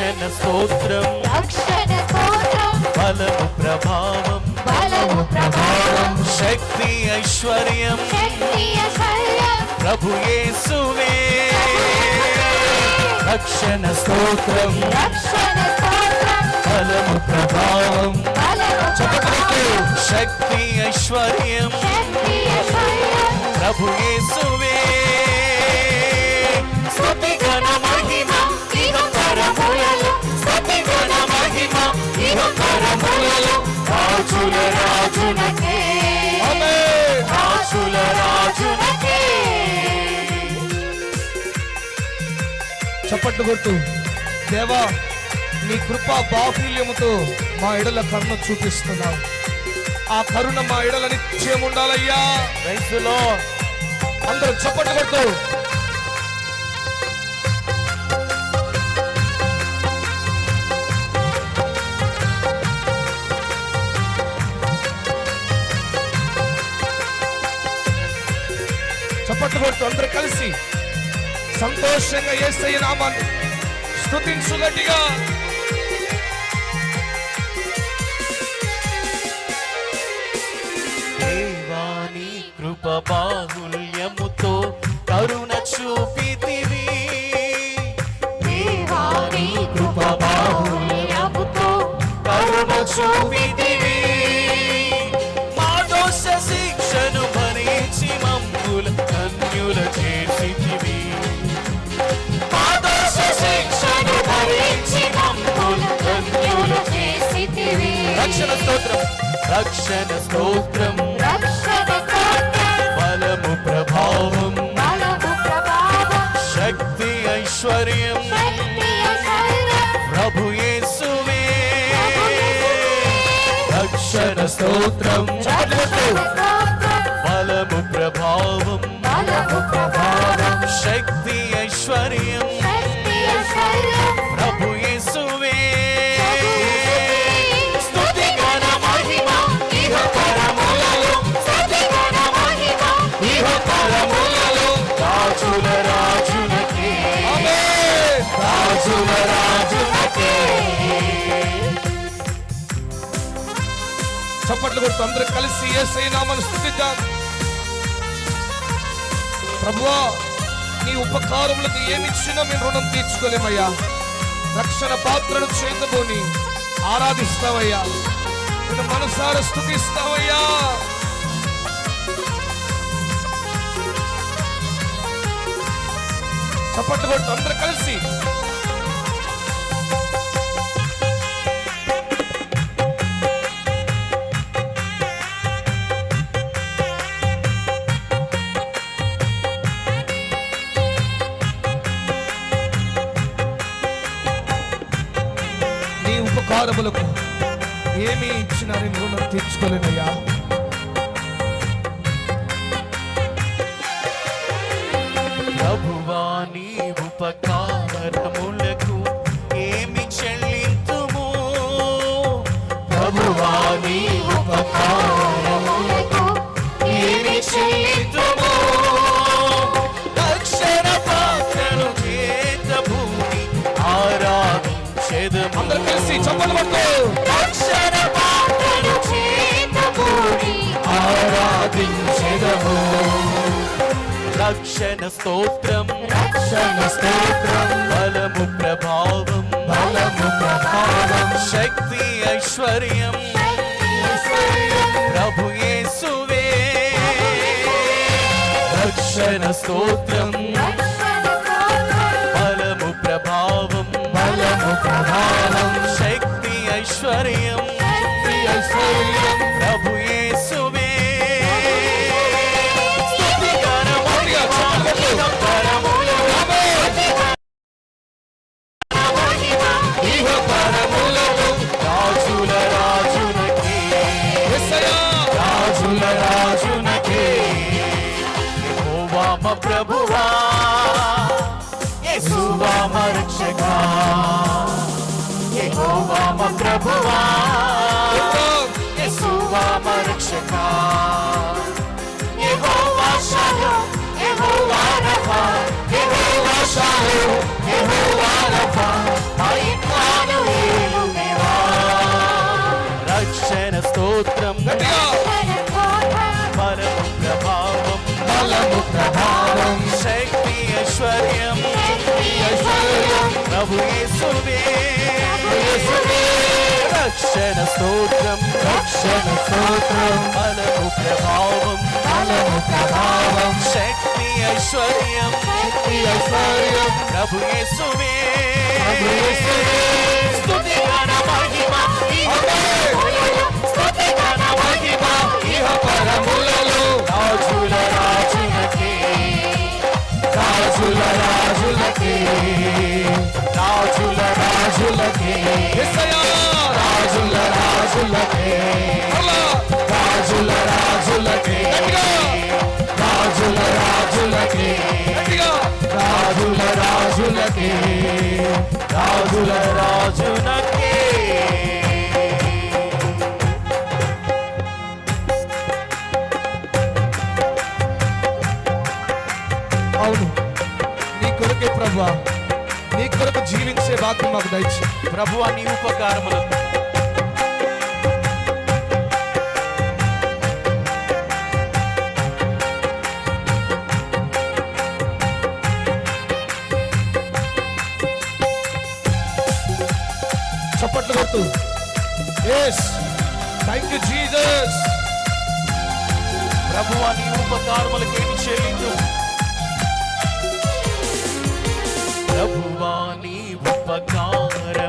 రక్షణ స్తోత్రం రక్షణ స్తోత్రం బలము ప్రభావం బలము ప్రభావం శక్తి ఐశ్వర్యం శక్తి ఐశ్వర్యం ప్రభు యేసువే రక్షణ స్తోత్రం రక్షణ స్తోత్రం బలము ప్రభావం ప్రభావం శక్తి ఐశ్వర్యం శక్తి ఐశ్వర్యం ప్రభు యేసువే స్తుతి ఘన రాజుల రాజునకే. రాజుల రాజునకే. చప్పట్లు కొట్టు. దేవా నీ కృపా బాహుల్యముతో మా ఎడల కరుణ చూపిస్తున్నావు ఆ కరుణ మా ఎడల నిత్యం ఉండాలయ్యా. రైతులో అందరూ చప్పట్లు కొట్టు. సంతోషంగా ఏసయ్య నామాన్ని స్తుతించు గట్టిగా దేవాని కృప బాహుల్యముతో కరుణ చూపితివి. దేవాని కృప బాహుల్యముతో కరుణ చూపితివి రక్షణ స్తోత్రం. రక్షణ స్తోత్రం. బలము ప్రభావం. శక్తి ఐశ్వర్యం. ప్రభు యేసువే. రక్షణ స్తోత్రం. చప్పట్లు కొడుతూ అందరూ కలిసి ఏసయ్య నామాన్ని స్తుతిద్దాం ప్రభువా నీ ఉపకారములకు ఏమిచ్చినా మేము రుణం తీర్చుకోలేమయ్యా. రక్షణ పాత్రను చేతబోని ఆరాధిస్తావయ్యా. నేను మనసార స్థుతిస్తావయ్యా. చప్పట్లు కొట్టు అందరూ కలిసి ఉపకారములకు ఏమి ఇచ్చినా నేను రుణం తీర్చుకోలేనయ్యా. ప్రభువా నీ ఉపకారములకు ఏమి చెల్లింతుము ప్రభువా నీ ఉపకారములకు ఏమి చెల్లింతుము ఆరాధించెదము అందరూ కలిసి చప్పట్లు భూమి ఆరాధించెదము రక్షణ స్తోత్రం. రక్షణ స్తోత్రం. బలము ప్రభావం. బలము ప్రభావం. శక్తి ఐశ్వర్యం. శక్తి ఐశ్వర్యం. ప్రభు యేసువే. రక్షణ స్తోత్రం. రక్షణ ప్రభావం శక్తి ఐశ్వర్యం. శక్తి ఐశ్వర్యం. ప్రభు యేసువే. రాజుల రాజునకే. రాజుల రాజునకే. యెహోవా boa. E sua hora de chegar. E vou achar eu, e vou agravar. E vou achar eu, e vou e Vai claro e iluminar. Rachena, estou tramando. Para o trabalho, para o trabalho, Shakti Ashwaryam, Shakti Ashwaryam. ప్రభు యేసువే రక్షణ స్తోత్రం రక్షణ స్తోత్రం బలము ప్రభావం బలము ప్రభావం శక్తి ఐశ్వర్యం శక్తి ఐశ్వర్యం. ప్రభు యేసువే. ప్రభు యేసువే. రాజులకే రాజుల రాజులకే రాజుల రాజులకే రాజుల రాజులకే రాజుల రాజులకే రాజుల రాజునకే వాక్యం మాకు దయచి ప్రభు నీ ఉపకారములు. చప్పట్లు కొట్టు. ఎస్ థ్యాంక్ యూ జీసస్ ప్రభు నీ ఉపకారములకేమి చెల్లిందు ప్రభువా నీ ఉపకారములకు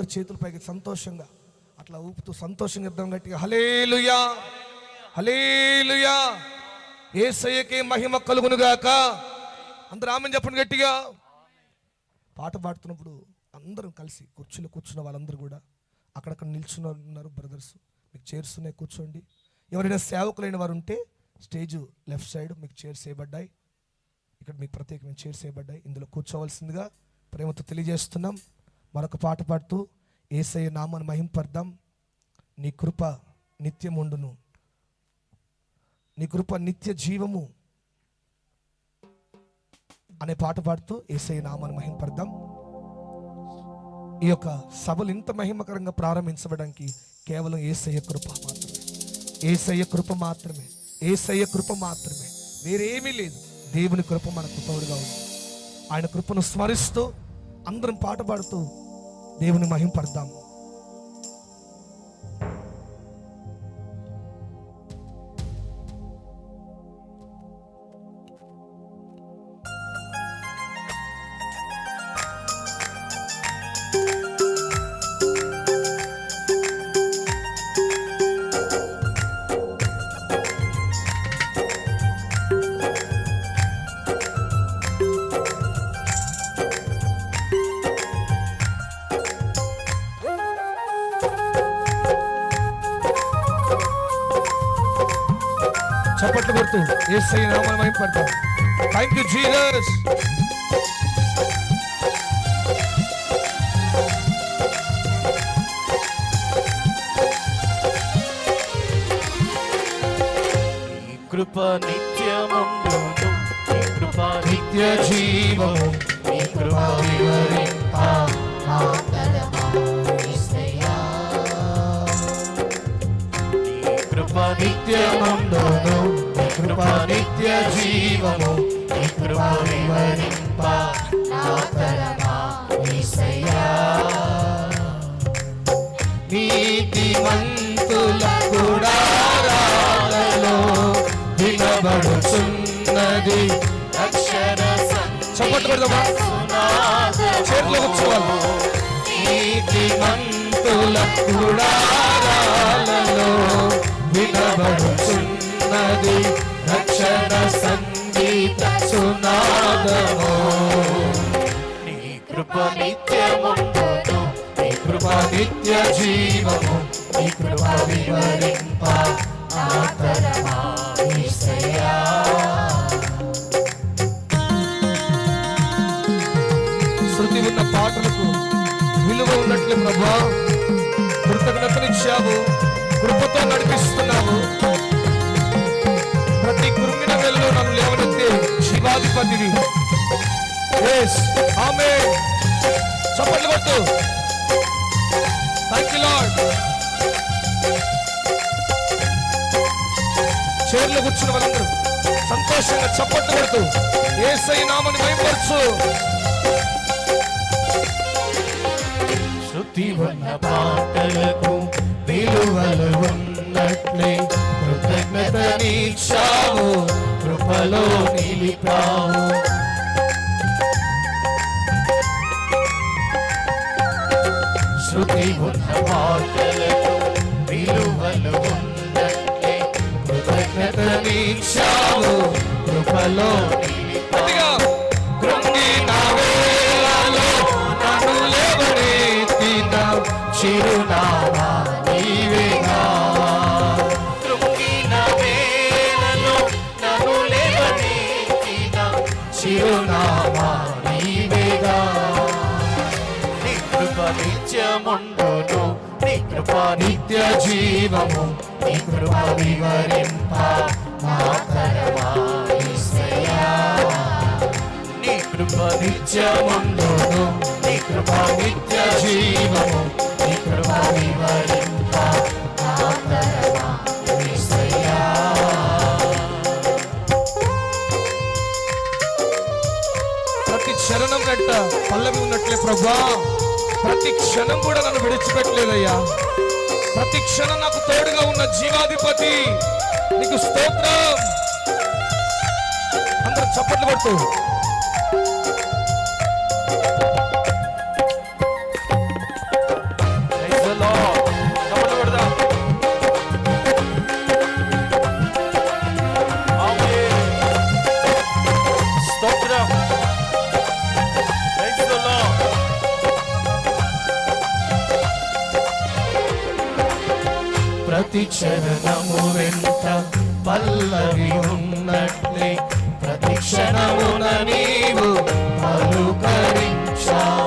అందరు చేతుల పైకి సంతోషంగా అట్లా ఊపుతూ సంతోషంగా ఇద్దాం గట్టిగా హలేలుయా హలేలుయా సయ్యకే మహిమ కలుగునుగాక! అందరూ ఆమెను చెప్పండి గట్టిగా. పాట పాడుతున్నప్పుడు అందరం కలిసి కుర్చీలో కూర్చున్న వాళ్ళందరూ కూడా అక్కడక్కడ నిల్చున్న ఉన్నారు బ్రదర్స్. మీకు చైర్స్ ఉన్నాయి కూర్చోండి. ఎవరైనా సేవకులైన వారు ఉంటే స్టేజ్ లెఫ్ట్ సైడ్ మీకు చైర్స్ వేయబడ్డాయి. ఇక్కడ మీకు ప్రత్యేకమైన చైర్స్ వేయబడ్డాయి. ఇందులో కూర్చోవలసిందిగా ప్రేమతో తెలియజేస్తున్నాం. మరొక పాట పాడుతూ ఏసయ్య నామను మహింపర్దాం. నీ కృప నిత్యం ఉండును నీ కృప నిత్య జీవము అనే పాట పాడుతూ ఏసయ్య నామాన్ని మహింపర్దాం. ఈ యొక్క సభలు ఇంత మహిమకరంగా ప్రారంభించబడానికి కేవలం ఏసయ్య కృప మాత్రమే. ఏసయ్య కృప మాత్రమే. ఏసయ్య కృప మాత్రమే. వేరేమీ లేదు. దేవుని కృప మనకు తోడుగా ఉంది. ఆయన కృపను స్మరిస్తూ అందరం పాట పాడుతూ దేవుని మహింపడదాము. ஸ்தோத்திரம் இயேசை நாம மயப்படுத்தும் தேங்க் யூ ஜீசஸ் కృప నిత్యముందు నీ కృప నిత్య జీవము నీ కృప వివరింప మా తలము ఇస్తయా నీ కృప నిత్యముందును నిత్య జీవము నీ కృప వివరింప నీతిమంతుల గుడారాలలో వినబడుచున్నది అక్షర చప్పట్లు కొడదామా చేతులు కూర్చోవాలి. ఉన్నది రక్షణ సంగీత సునాదము నీ కృప నిత్యముండును నీ కృప నిత్య జీవము నీ కృప వివరింప ఆతరమా ఈసయ్యా. శృతి ఉన్న పాటలకు విలువ ఉన్నట్లు ప్రభా కృతజ్ఞతనిచ్చావు కృపతో నడిపిస్తున్నావు ప్రతి కురుమిన వెళ్ళలో నన్ను లేవనెత్తే శివాధిపతివి. ఆమె చప్పట్లు కొట్టు థ్యాంక్ యూ లార్డ్ చైర్లో కూర్చున్న వాళ్ళందరూ సంతోషంగా చప్పట్లు కొడుతూ ఏసై నామని భయపరచు శృతి ఉన్న పాటలకు విలువలు ఉన్నట్లే. కృతజ్ఞత నీక్షావు కృపలో నిలిపావు. శృతి ఉన్న పాటలకు విలువలు ఉన్నట్లే. కృతజ్ఞత నీక్షావు కృపలో నిలిపావు కృప నిత్య జీవము నీ కృప వివరింప మాతరమా నీ కృప నిత్యముందును నీ కృప నిత్య జీవము నీ కృప వివరింప మాతరమా ప్రతి చరణం గట్ట పల్లవి ఉన్నట్లే ప్రభా. ప్రతి క్షణం కూడా నన్ను విడిచిపెట్టలేదయ్యా. ప్రతి క్షణం నాకు తోడుగా ఉన్న జీవాధిపతి. నీకు స్తోత్రం. అందరూ చప్పట్లు కొట్టు ప్రతి క్షణము వెంట పల్లవి ఉన్నట్లే. ప్రతి క్షణమున నీవు పలుకరించావు